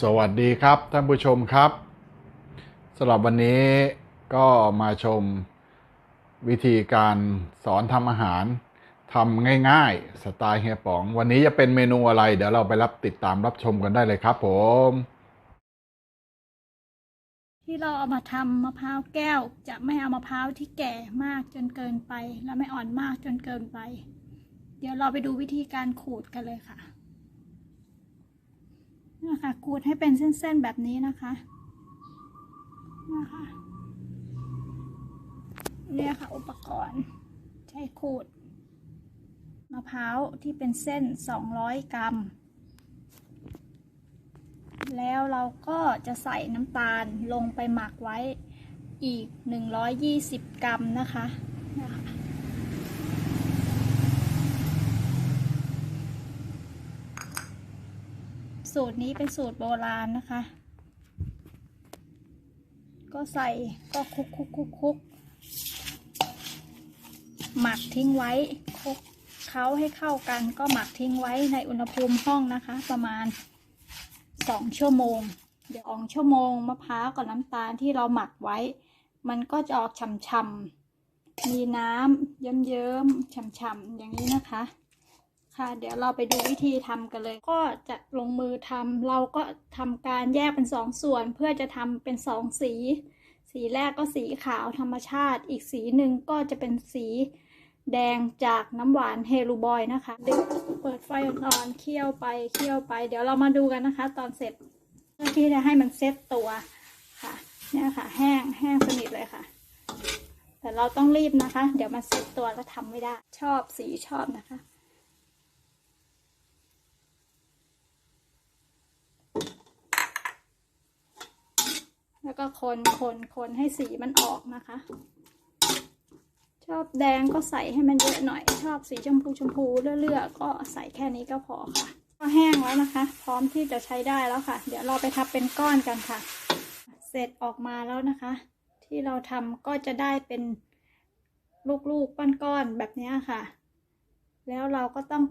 สวัสดีครับท่านผู้ชมครับสำหรับวันนี้ก็มาชมวิธีการสอนทำอาหารทำง่ายๆ สไตล์เฮียป๋อง วันนี้จะเป็นเมนูอะไร เดี๋ยวเราไปรับติดตามรับชมกันได้เลยครับผม ที่เราเอามาทำมะพร้าวแก้ว จะไม่เอามะพร้าวที่แก่มากจนเกินไป และไม่อ่อนมากจนเกินไป เดี๋ยวเราไปดูวิธีการขูดกันเลยค่ะ นะคะขูดให้เป็นเส้นๆแบบนี้นะคะนะคะเนี่ยค่ะอุปกรณ์ใช้ขูดมะพร้าวที่เป็นเส้น 200 กรัม แล้วเราก็จะใส่น้ำตาลลงไปหมักไว้อีก 120 กรัมนะคะนะคะ สูตรนี้เป็นสูตรโบราณนะคะ ก็ใส่ก็คุกคุกคุกคุกหมักทิ้งไว้คุกเคล้าให้เข้ากันก็หมักทิ้งไว้ในอุณหภูมิห้องนะคะ ประมาณสองชั่วโมง เดี๋ยวสองชั่วโมงมะพร้าวกับน้ำตาลที่เราหมักไว้ มันก็จะออกฉ่ำๆมีน้ำเยิ้มๆฉ่ำๆอย่างนี้นะคะ ค่ะ เดี๋ยวเราไปดูวิธีทำกันเลย ก็จะลงมือทำเราก็ทำการแยกเป็นสองส่วนเพื่อจะทำเป็นสองสี สีแรกก็สีขาวธรรมชาติ อีกสีหนึ่งก็จะเป็นสีแดงจากน้ำหวานเฮลูบอยนะคะเดี๋ยวเปิดไฟอ่อนๆเคี่ยวไปเคี่ยวไป เดี๋ยวเรามาดูกันนะคะ ตอนเสร็จเพื่อที่จะให้มันเซ็ตตัวค่ะเนี่ยค่ะ แห้งแห้งสนิทเลยค่ะ แต่เราต้องรีบนะคะ เดี๋ยวมันเซ็ตตัวแล้วทำไม่ได้ ชอบสีชอบนะคะ แล้วก็คนคนคนให้สีมันออกนะคะ ชอบแดงก็ใส่ให้มันเยอะหน่อย ชอบสีชมพูชมพูเลื่อๆก็ใส่แค่นี้ก็พอค่ะ ก็แห้งแล้วนะคะ พร้อมที่จะใช้ได้แล้วค่ะ เดี๋ยวเราไปทับเป็นก้อนกันค่ะ เสร็จออกมาแล้วนะคะ ที่เราทำก็จะได้เป็นลูกๆก้อนๆแบบนี้ค่ะ แล้วเราก็ต้อง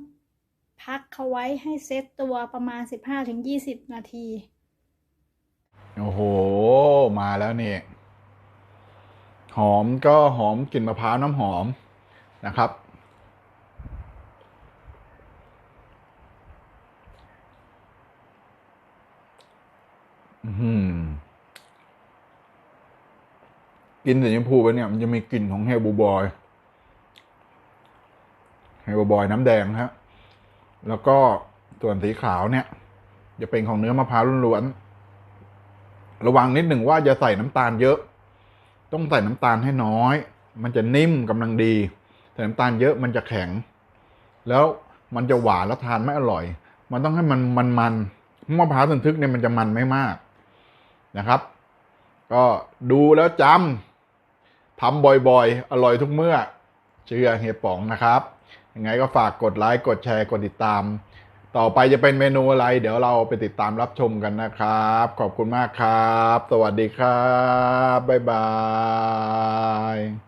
พักเขาไว้ให้เซตตัวประมาณ 15-20 นาที โอ้โห มาแล้วนี่ หอมก็หอมกลิ่นมะพร้าวน้ำหอมนะครับอื้อหือกินสีชมพูไปเนี่ย มันจะมีกลิ่นของเฮลบูบอยเฮลบูบอยน้ำแดงฮะ แล้วก็ส่วนสีขาวเนี่ย จะเป็นของเนื้อมะพร้าวล้วนๆ ระวังนิดหนึ่งว่าจะใส่น้ำตาลเยอะ ต้องใส่น้ำตาลให้น้อย มันจะนิ่มกำลังดีแต่น้ำตาลเยอะมันจะแข็ง แล้วมันจะหวานแล้วทานไม่อร่อย มันต้องให้มันมันมันมะพร้าวทึนทึกเนี่ยมันจะมันไม่มากนะครับ ก็ดูแล้วจำทำบ่อยๆ อร่อยทุกเมื่อ เชื่อเฮียป๋องนะครับ ยังไงก็ฝากกดไลค์ กดแชร์ กดติดตาม ต่อไปจะเป็นเมนูอะไร เดี๋ยวเราไปติดตามรับชมกันนะครับ ขอบคุณมากครับ สวัสดีครับ บ๊ายบาย